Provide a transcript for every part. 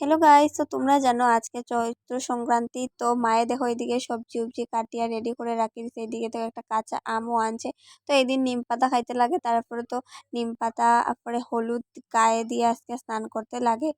Hello guys তো তোমরা জানো আজকে চৈত্র সংক্রান্তি, তো মায়ে দেখো এদিকে সবজি উবজি কাটিয়া রেডি করে রাখি। সেইদিকে এদিকে তো একটা কাঁচা আমও আনছে। তো এদিন নিম পাতা খাইতে লাগে, তারপরে তো নিম পাতা, তারপরে হলুদ, গায়ে দিয়ে আজকে স্নান করতে লাগে।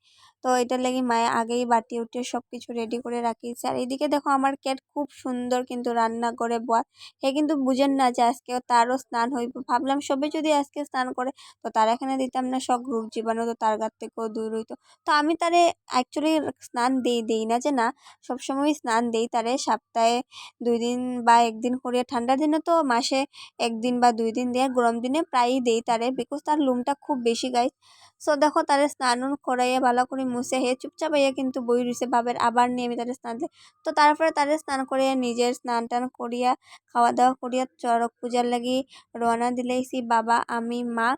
তো এটার লেগে মায়ে আগেই বাটি উঠে সব কিছু রেডি করে রাখিছে আর এদিকে দেখো আমার ক্যাট খুব সুন্দর কিন্তু রান্না করে বয় সে কিন্তু বুঝেন না যে আজকেও তারও স্নান হইব। ভাবলাম সবে যদি আজকে স্নান করে, তো তার এখানে দিতাম না সব রোগ জীবাণু, তো তার গার থেকেও দূর হইতো। তো আমি তারে অ্যাকচুয়ালি স্নান দিই দিই না যে না সবসময় স্নান দিই তারে। সপ্তাহে দুই দিন বা একদিন করিয়া, ঠান্ডার দিনে তো মাসে একদিন বা দুই দিন দিয়ে, গরম দিনে প্রায়ই দেই তারে বিকজ তার লুমটা খুব বেশি গাই সো দেখো তারে স্নান করাইয়া, ভালো করে মুছে, হে চুপচাপ হইয়া কিন্তু বই রয়েছে বাবের আবার নিয়ে আমি তারে স্নান দিই। তো তারপরে তারে স্নান করিয়া নিজের স্নান টান করিয়া খাওয়া দাওয়া করিয়া চড়ক পূজার লাগি রওনা দিলেইছি বাবা, আমি, মা।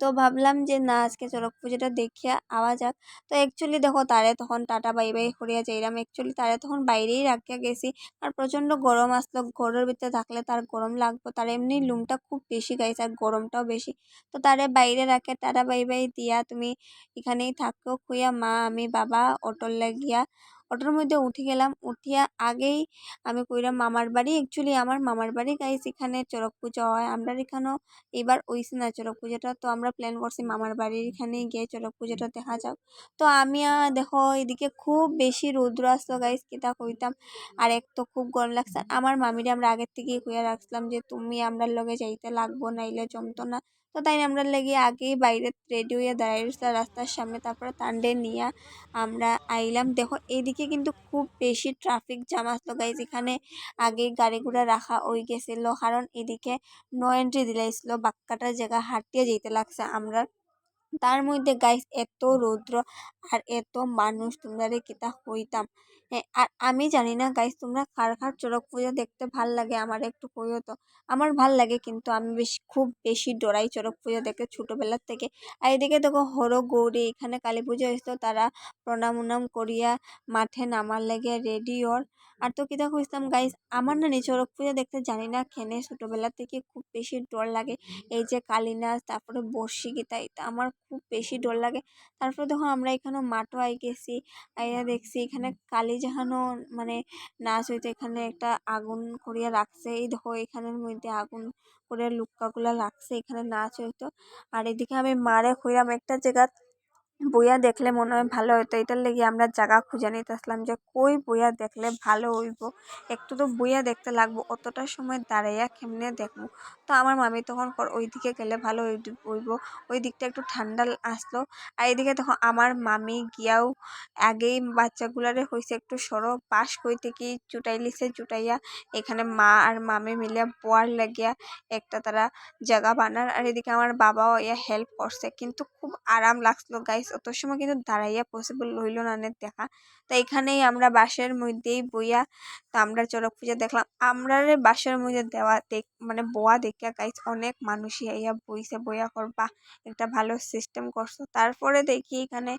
তো ভাবলাম যে, না, আজকে চড়ক পুজোটা দেখিয়া আওয়া যাক। তো অ্যাকচুয়ালি দেখো, তারে তখন টাটা বাই বাই করিয়া যাইলাম। অ্যাকচুয়ালি তারে তখন বাইরেই রাখিয়া গেছি। আর প্রচণ্ড গরম আসলো। ঘরের ভিতরে থাকলে তার গরম লাগবো। তার এমনি লুমটা খুব বেশি গাইছে আর গরমটাও বেশি। তো তারে বাইরে রাখে টাটা বাই বাই দিয়া, তুমি এখানেই থাকো, খুইয়া মা, আমি, বাবা, অটোর লাগিয়া অটোর মধ্যে উঠে গেলাম। উঠিয়া আগেই আমি কইলাম মামার বাড়ি? অ্যাকচুয়ালি আমার মামার বাড়ি গাইস এখানে চড়ক পূজা হয়। আমরা এখানেও এবার ওইসে না চড়ক পূজাটা। তো আমরা প্ল্যান করছি মামার বাড়ির এখানে গিয়ে চড়ক পূজাটা দেখা যাক। তো আমি দেখো এদিকে খুব বেশি রৌদ্র আসলো গাইস কিতা কইতাম? আর এক তো খুব গরম লাগছে। আমার মামিরে আমরা আগের থেকেই কইয়া রাখছিলাম যে, তুমি আমরার লগে যাইতে লাগবো, নাইলে জমতো না। তো তাই আমরা লেগে আগেই বাইরে রেডি হইয়া দাঁড়াইছে রাস্তার সামনে, তারপরে তান্ডে নিয়ে আমরা আইলাম। দেখো, এইদিকে কিন্তু খুব বেশি ট্রাফিক জাম আসলো গাইজ এখানে আগে গাড়ি ঘোড়া রাখা ওই গেছিল, কারণ এদিকে নো এন্ট্রি দিলাইছিল, বাক্কাটার জায়গা হাঁটিয়ে যেতে লাগছে। আমরা তার মধ্যে, গাইস, এত রৌদ্র আর এত মানুষ, তোমরা কিতা হইতাম। আর আমি জানি না, গাইস, তোমরা কার কার চড়ক পুজো দেখতে ভালো লাগে, আমার একটু কইও তো। আমার ভালো লাগে কিন্তু আমি বেশি, খুব বেশি ডরাই চড়ক পুজো দেখে ছোটোবেলার থেকে। আর এদিকে দেখো, হর, গৌরী, এখানে কালী পুজো এসতো তারা প্রণাম উনাম করিয়া মাঠে নামার লেগে রেডি ওর। আর তো কিতা কইতাম গাইস, আমার না চড়ক পুজো দেখতে জানি না, খেনে ছোটোবেলা থেকে খুব বেশি ডর লাগে। এই যে কালী নাচ তারপরে বর্ষি গীতা এটা আমার খুব বেশি ডর লাগে। তারপরে দেখো আমরা এখানে আই গেছি আইয়া দেখছি এখানে কালী জাহানো মানে নাচ হইতে এখানে একটা আগুন করিয়া রাখছে। এই দেখো এখানের মধ্যে আগুন করে লুক্কাগুলা রাখছে, এখানে নাচ হইতো। আর এদিকে আমি মারে খুঁড়াম একটা জায়গা বইয়া দেখলে মনে হয় ভালো হতো। এটার লেগে আমরা জায়গা খুঁজে নিতেছিলাম যে কই বইয়া দেখলে ভালো হইব। একটু তো বইয়া দেখতে লাগবো, অতটা সময় দাঁড়াইয়া কেমনে দেখব? তো আমার মামি তখন ওই দিকে গেলে ভালো হইব ওই দিকটা একটু ঠান্ডা আসলো। আর এদিকে তখন আমার মামি গিয়াও আগেই বাচ্চাগুলারে হয়েছে একটু সরো, পাশ কইতে কি জুটাই লিছে জুটাইয়া এখানে মা আর মামি মিলিয়া বোয়ার লাগিয়া একটা তারা জায়গা বানার। আর এদিকে আমার বাবাও ইয়া হেল্প করছে। কিন্তু খুব আরাম লাগছিল, গাইস। অত সময় কিন্তু দাঁড়াইয়া পসিবল হইল না দেখা। তো এখানেই আমরা বাসের মধ্যেই বইয়া তো আমরা চড়ক পূজা দেখলাম। আমরা বাসের মধ্যে দেওয়া দেখ মানে বোয়া দেখিয়া গাইস অনেক মানুষই আইয়া বইছে, বইয়া করবা একটা ভালো সিস্টেম করছ। তারপরে দেখি এখানে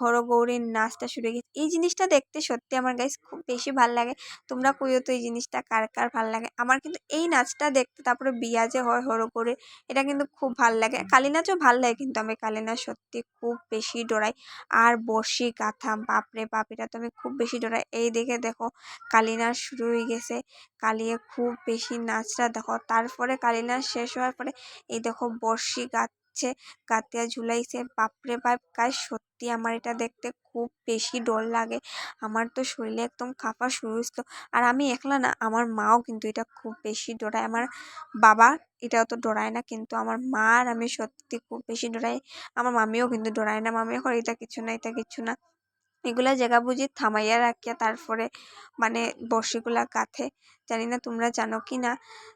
ঘর গৌরীর নাচটা শুরু গেছে। এই জিনিসটা দেখতে সত্যি আমার গাইস খুব বেশি ভালো লাগে। তোমরা কইও তো এই জিনিসটা কার কার ভালো লাগে? আমার কিন্তু এই নাচটা দেখতে, তারপরে বিয়া যে হয় হরো করে এটা কিন্তু খুব ভালো লাগে। কালী নাচও ভালো লাগে কিন্তু আমি কালী নাচ সত্যি খুব বেশি ডরাই আর বসি কাঁথা বাপরে বাপ, এটা তো আমি খুব বেশি ডরাই এই দেখে দেখো কালী নাচ শুরু হয়ে গেছে। কালিয়ে খুব বেশি নাচটা দেখো। তারপরে কালী নাচ শেষ হওয়ার পরে এই দেখো বর্ষি গাচ্ছে গাতিয়া ঝুলাইছে বাপরে বাপ! গায়ে সত্যি আমার এটা দেখতে খুব বেশি ডর লাগে। আমার তো শরীরে একদম কাঁপা শুরু হয়েছিল। আর আমি একলা না, আমার মাও কিন্তু এটা খুব বেশি ডরায়। আমার বাবা এটা অত ডরায় না, কিন্তু আমার মা আর আমি সত্যি খুব বেশি ডরাই। আমার মামিও কিন্তু ডরায় না। মামিও করে, এটা কিছু না, এটা কিছু না। এগুলা জায়গা বুঝি থামাইয়া রাখিয়া তারপরে মানে বড়শিগুলা গাঁথে জানি না তোমরা জানো কি না।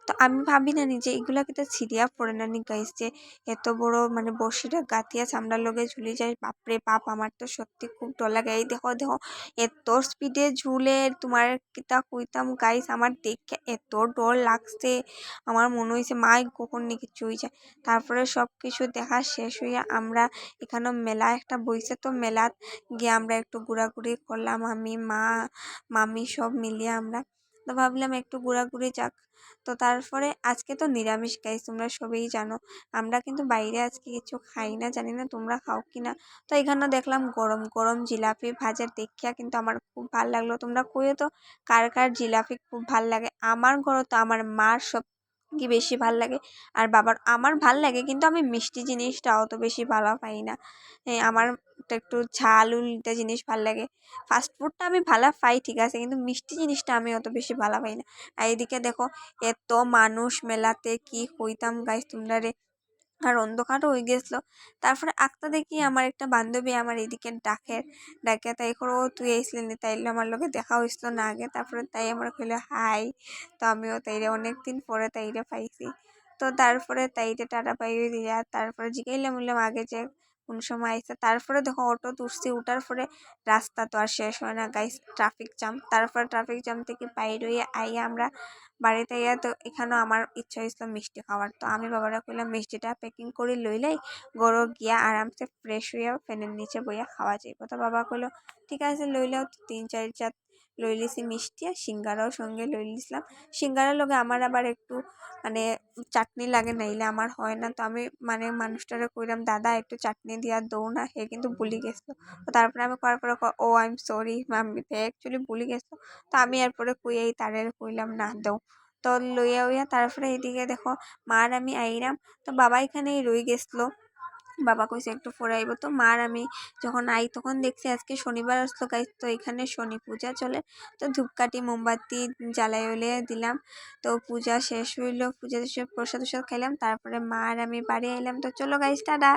তো আমি ভাবি না নিজে এগুলা কিন্তু ছিঁড়িয়া পড়ে না নি গাইস যে এত বড় মানে বড়শিটা গাঁথিয়া চামড়ার লগে ঝুলি যায়। বাপরে বাপ, আমার তো সত্যি খুব ডর লাগে। এই দেখো দেখো, এত স্পিডে ঝুলে তোমার কিতা কইতাম গাইস আমার দেখে এত ডর লাগছে। আমার মনে হয়েছে মাই কখন নাকি চুই যায়। তারপরে সব কিছু দেখা শেষ হইয়া আমরা এখানে মেলা একটা বইছে তো মেলাত গিয়ে আমরা একটু ঘোরাঘুরি করলাম। আমি, মা, মামি সব মিলিয়ে আমরা তো ভাবলাম একটু ঘোরাঘুরি যাক। তো তারপরে আজকে তো নিরামিষ গাইস তোমরা সবেই জানো। আমরা কিন্তু বাইরে আজকে কিছু খাই না, জানি না তোমরা খাও কি না। তো এখানে দেখলাম গরম গরম জিলাপি ভাজা দেখিয়া কিন্তু আমার খুব ভালো লাগল। তোমরা কইও তো কার কার জিলাপি খুব ভালো লাগে? আমার ঘরে তো আমার মার সব কি বেশি ভালো লাগে। আর বাবার, আমার ভালো লাগে কিন্তু আমি মিষ্টি জিনিসটা অত বেশি ভালো পাই না। আমার তো একটু ঝাল, উলটা জিনিস ভালো লাগে। ফাস্ট ফুডটা আমি ভালো পাই, ঠিক আছে, কিন্তু মিষ্টি জিনিসটা আমি অত বেশি ভালো পাই না। আর এদিকে দেখো, এত মানুষ মেলাতে, কি কইতাম গাইস তোমরা রে? আর অন্ধকারও হয়ে গেছিল। তারপরে আঁকতে দেখি আমার একটা বান্ধবী আমার এদিকে ডাকে ডাকে, তাই করে ও, তুই আইসলি নি? তাইলে আমার লোকে দেখা হয়েছিল না আগে, তারপরে তাই আমার কইলো, হাই। তো আমিও তাইরে অনেক দিন পরে তাইরে পাইছি। তো তারপরে তাইরে টাটা পাইয়ে দিয়া, তারপরে জিগাইলাম, বললাম, আগে যে কোন সময় আইসে তারপরে দেখো অটো তুলছি, উঠার পরে রাস্তা তো আর শেষ হয় না গাইস ট্রাফিক জ্যাম তারপরে ট্রাফিক জ্যাম থেকে বাইর হয়ে আইয়া আমরা বাড়িতে আইয়া তো এখানেও আমার ইচ্ছা হয়েছিল মিষ্টি খাওয়ার। তো আমি বাবারা কইলাম, মিষ্টিটা প্যাকিং করে লইলাই গরো গিয়া আরামসে ফ্রেশ হইয়া ফ্যানের নিচে বইয়া খাওয়া যাইব। তো বাবা কইলো, ঠিক আছে লইলাও তো তিন চার চার লই লিছি মিষ্টি আর সিঙ্গারাও সঙ্গে লই লিছিলাম সিঙ্গারার লগে আমার আবার একটু মানে চাটনি লাগে নাইলে আমার হয় না। তো আমি মানে মানুষটারে কইলাম দাদা, একটু চাটনি দিয়া দৌ না, হে কিন্তু ভুলি গেছিল তো তারপরে আমি করার পরে ও আই এম সরি তে অ্যাকচুয়ালি ভুলি গেছো? তো আমি এরপরে কইয়াই তারে কইলাম না দেও তো লইয়া উইয়া তারপরে এদিকে দেখো, মার আমি আইরাম। তো বাবা এখানেই রই গেছিল। বাবা কইছে একটু পরে আইব তো। মার আমি যখন আই তখন দেখছি আজকে শনিবার আসলো গাইজ তো এখানে শনি পূজা চলে। তো ধূপকাঠি, মোমবাতি জ্বালাই ওলে দিলাম। তো পূজা শেষ হইল, পূজা শেষ প্রসাদ টসাদ খাইলাম। তারপরে মা আর আমি বাড়ি এলাম তো চলো গাইজ টাটা।